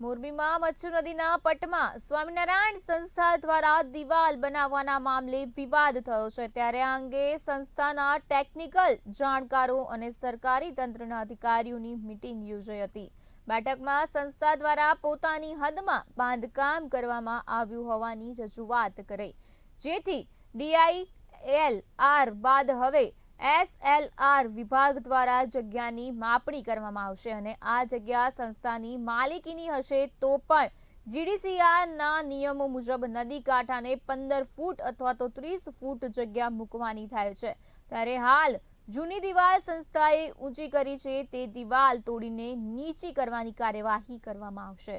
મોરબીમાં મચ્છુ નદીના પટમાં સ્વામિનારાયણ સંસ્થા દ્વારા દિવાલ બનાવવાના મામલે વિવાદ થયો છે. ત્યારે આ અંગે સંસ્થાના ટેકનિકલ જાણકારો અને સરકારી તંત્રના અધિકારીઓની મિટિંગ યોજાઈ હતી. બેઠકમાં સંસ્થા દ્વારા પોતાની હદમાં બાંધકામ કરવામાં આવ્યું હોવાની રજૂઆત કરી જેથી ડીઆઈએલ આર બાદ હવે એસએલઆર વિભાગ દ્વારા જગ્યાની માપણી કરવામાં આવશે અને આ જગ્યા સંસ્થાની માલિકીની હશે તો પણ જીડીસીઆરના નિયમો મુજબ નદી કાંઠાને પંદર ફૂટ અથવા તો ત્રીસ ફૂટ જગ્યા મૂકવાની થાય છે. ત્યારે હાલ જૂની દિવાલ સંસ્થાએ ઊંચી કરી છે, તે દિવાલ તોડીને નીચી કરવાની કાર્યવાહી કરવામાં આવશે.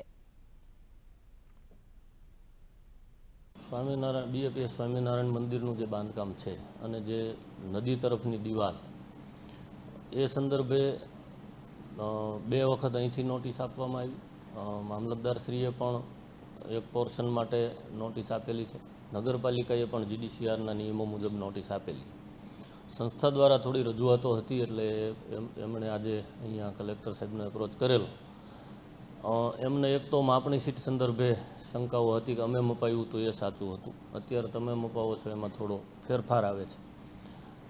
સ્વામિનારાયણ બીએપીએસ સ્વામિનારાયણ મંદિરનું જે બાંધકામ છે અને જે નદી તરફની દિવાલ, એ સંદર્ભે બે વખત અહીંથી નોટિસ આપવામાં આવી. મામલતદારશ્રીએ પણ એક પોર્શન માટે નોટિસ આપેલી છે. નગરપાલિકાએ પણ જીડીસીઆરના નિયમો મુજબ નોટિસ આપેલી. સંસ્થા દ્વારા થોડી રજૂઆતો હતી એટલે એમ, એમણે આજે અહીંયા કલેક્ટર સાહેબને એપ્રોચ કરેલો. એમને એક તો માપણી સીટ સંદર્ભે શંકાઓ હતી કે અમે મપાયું હતું એ સાચું હતું. અત્યારે તમે મપાવો છો, એમાં થોડો ફેરફાર આવે છે.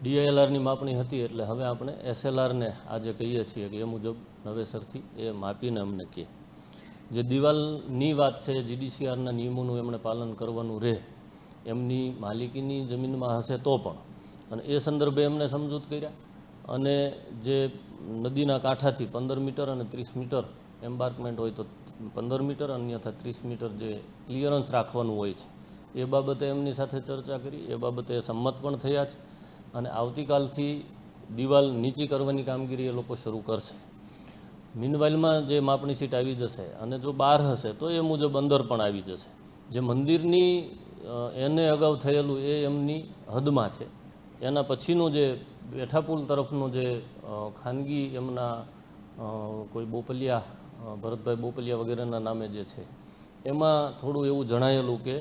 ડીઆઈએલઆરની માપણી હતી એટલે હવે આપણે એસએલઆરને આજે કહીએ છીએ કે એ મુજબ નવેસરથી એ માપીને અમને કહે. જે દિવાલની વાત છે, જીડીસીઆરના નિયમોનું એમણે પાલન કરવાનું રહે, એમની માલિકીની જમીનમાં હશે તો પણ. અને એ સંદર્ભે એમને સમજૂત કર્યા. અને જે નદીના કાંઠાથી પંદર મીટર અને ત્રીસ મીટર એમ્બાર્કમેન્ટ હોય તો પંદર મીટર, અન્યથા ત્રીસ મીટર જે ક્લિયરન્સ રાખવાનું હોય છે. એ બાબતે એમની સાથે ચર્ચા કરી, એ બાબતે સંમત પણ થયા છે અને આવતીકાલથી દિવાલ નીચી કરવાની કામગીરી એ લોકો શરૂ કરશે. મીનવાઇલમાં જે માપણી સીટ આવી જશે અને જો બહાર હશે, તો એ મુજબ અંદર પણ આવી જશે. જે મંદિરની એને અગાઉ થયેલું એ એમની હદમાં છે. એના પછીનું જે બેઠાપુલ તરફનું જે ખાનગી એમના કોઈ બોપલિયા ભરતભાઈ બોપલિયા વગેરેના નામે જે છે, એમાં થોડું એવું જણાયેલું કે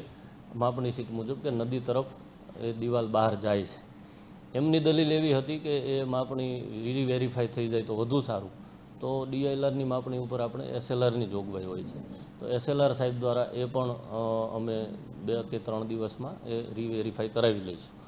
માપણી સીટ મુજબ કે નદી તરફ એ દિવાલ બહાર જાય છે. એમની દલીલ એવી હતી કે એ માપણી રી વેરીફાઈ થઈ જાય તો વધુ સારું. તો ડીઆઈએલઆરની માપણી ઉપર આપણે એસએલઆરની જોગવાઈ હોય છે. તો એસએલઆર સાહેબ દ્વારા એ પણ અમે બે કે ત્રણ દિવસમાં એ રીવેરીફાઈ કરાવી લઈશું.